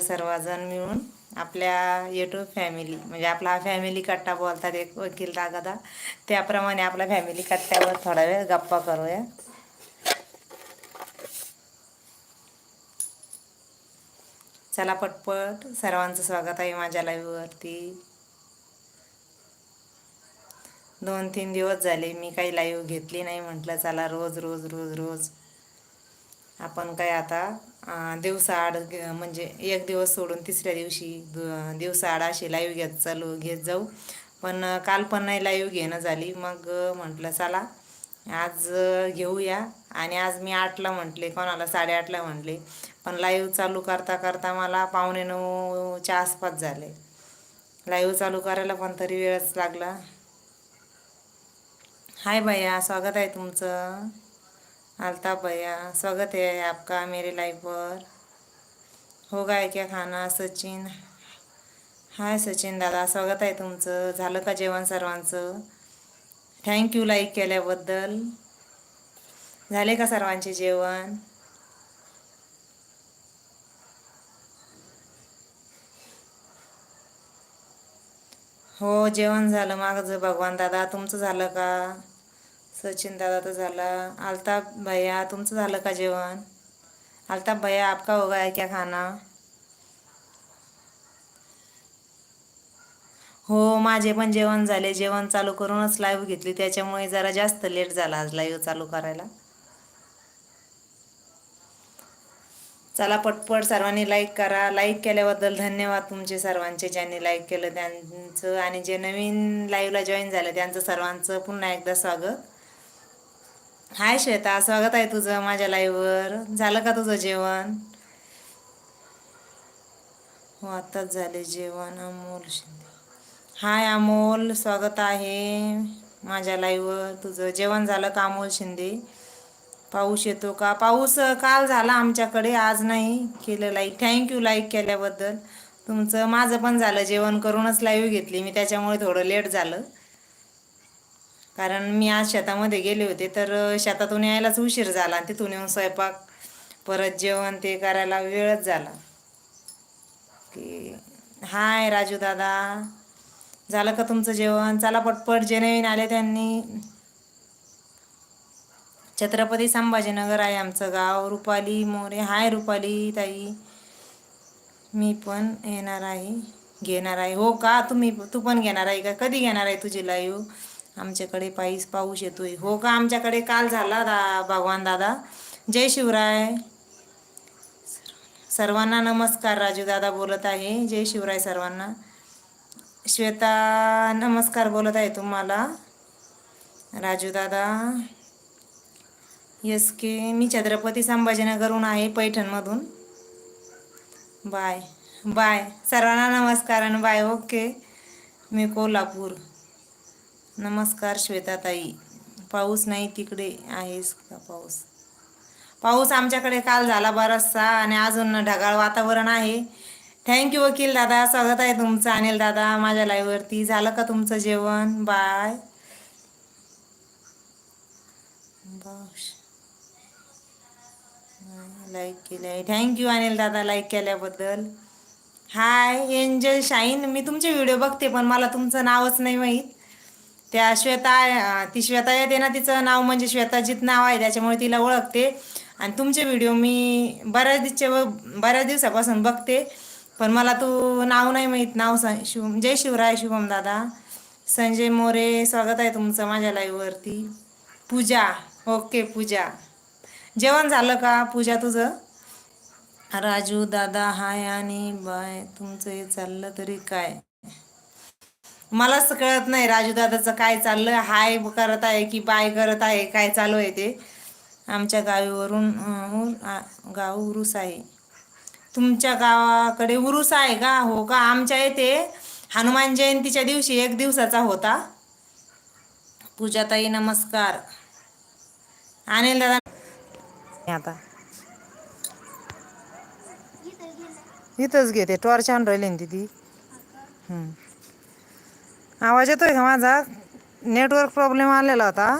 सर्वजण मिळून आपल्या यूट्यूब फॅमिली म्हणजे आपला फॅमिली कट्टा बोलतात एक वकील दागदा त्याप्रमाणे आपल्या फॅमिली कट्ट्यावर थोडा वेळ गप्पा करूया. चला पटपट सर्वांचं स्वागत आहे माझ्या लाईव्हवरती दोन तीन दिवस झाले मी काही लाईव्ह घेतली नाही म्हटलं चला रोज रोज रोज रोज आपण काय आता दिवसाआड म्हणजे एक दिवस सोडून तिसऱ्या दिवशी दिवसाआड अशी लाईव्ह घेत चालू घेत जाऊ. पण काल पण नाही लाईव्ह घेणं झाली. मग म्हटलं चला आज घेऊया. आणि आज मी आठला म्हटले कोणाला साडेआठला म्हटले. पण लाईव्ह चालू करता करता मला पावणे नऊच्या आसपास झाले. लाईव्ह चालू करायला पण तरी वेळच लागला. हाय भैया स्वागत आहे तुमचं. अल्ताफ भैया स्वागत है आपका मेरे लाइफ पर। हो गया क्या खाना सचिन? हाय सचिन दादा स्वागत आहे तुमचं. झालं का जेवण सर्वांचं? थँक्यू लाईक केल्याबद्दल. झाले का सर्वांचे जेवण? हो जेवण झालं. मागचं भगवान दादा तुमचं झालं का? सचिन दादा तर झाला. अल्ताफ भैया तुमचं झालं का जेवण? अल्ताफ भैया आपका होगा है क्या खाना? हो माझे पण जेवण झाले. जेवण चालू करूनच लाईव्ह घेतली. त्याच्यामुळे जरा जास्त लेट झाला आज लाईव्ह चालू करायला. चला पटपट सर्वांनी लाईक करा. लाईक केल्याबद्दल धन्यवाद तुमचे सर्वांचे ज्यांनी लाईक केलं त्यांचं. आणि जे नवीन लाईव्हला जॉईन झालं त्यांचं सर्वांचं पुन्हा एकदा स्वागत. हाय श्वेता स्वागत आहे तुझं माझ्या लाईव्हवर झालं का तुझं जेवण? हो आत्ताच झाले जेवण अमोल शिंदे. हाय अमोल स्वागत आहे माझ्या लाईव्हवर तुझं जेवण झालं का अमोल शिंदे? पाऊस येतो का? पाऊस काल झाला आमच्याकडे आज नाही केलं लाईक थँक्यू लाईक केल्याबद्दल. तुमचं माझं पण झालं. जेवण करूनच लाईव्ह घेतली मी त्याच्यामुळे थोडं लेट झालं. कारण मी आज शेतामध्ये गेले होते तर शेतातून यायलाच उशीर झाला आणि तिथून येऊन स्वयंपाक परत जेवण ते करायला वेळच झाला. की हाय राजू दादा झालं का तुमचं जेवण? चला पटपट जे नवीन आले त्यांनी. छत्रपती संभाजीनगर आहे आमचं गाव रुपाली मोरे. हाय रुपाली ताई मी पण येणार आहे घेणार आहे. हो का? तुम्ही तू पण घेणार आहे का? कधी घेणार आहे तुझी लाईव्ह आमच्याकडे पाऊस पाऊस येतोय. हो का? आमच्याकडे काल झाला दा भगवान दादा. जय शिवराय. सर्वांना नमस्कार. राजू दादा बोलत आहे. जय शिवराय सर्वांना. श्वेता नमस्कार बोलत आहे तुम्हाला. राजू दादा. यस के मी छत्रपती संभाजीनगरहून आहे पैठणमधून. बाय. बाय. सर्वांना नमस्कार आणि बाय. ओके. मी कोल्हापूर. नमस्कार श्वेताताई. पाऊस नाही तिकडे आहेस का पाऊस? पाऊस आमच्याकडे काल झाला बराचसा आणि अजून ढगाळ वातावरण आहे. थँक्यू वकील दादा. स्वागत आहे तुमचं अनिल दादा माझ्या लाईव्हवरती झालं का तुमचं जेवण? बाय लाईक केलं आहे थँक्यू अनिल दादा लाईक केल्याबद्दल. हाय एंजल शाईन मी तुमचे व्हिडिओ बघते पण मला तुमचं नावच नाही माहीत. त्या श्वेता ती श्वेता येते ना तिचं नाव म्हणजे श्वेताजीत नाव आहे त्याच्यामुळे तिला ओळखते. आणि तुमचे व्हिडिओ मी बऱ्याच दिवसचे बऱ्याच दिवसापासून बघते. पण मला तू नाव नाही माहीत नाव स शिव जय शिवराय शुभम दादा. संजय मोरे स्वागत आहे तुमचं माझ्या लाईव्हवरती पूजा ओके पूजा. जेवण झालं का पूजा तुझं? राजू दादा हाय आणि बाय. तुमचं हे चाललं तरी काय? मलाच कळत नाही राजूदादाचं काय चाललं हाय करत आहे की बाय करत आहे काय चालू आहे ते. आमच्या गावीवरून गाव उरुस आहे. तुमच्या गावाकडे उरुस आहे का? हो का? आमच्या येथे हनुमान जयंतीच्या दिवशी एक दिवसाचा होता. पूजाताई नमस्कार. अनिल दादा आता. इथंच घेते टॉर्च आणून राहिली ना ती हम्म. आवाज येतोय का माझा? नेटवर्क प्रॉब्लेम आलेला होता.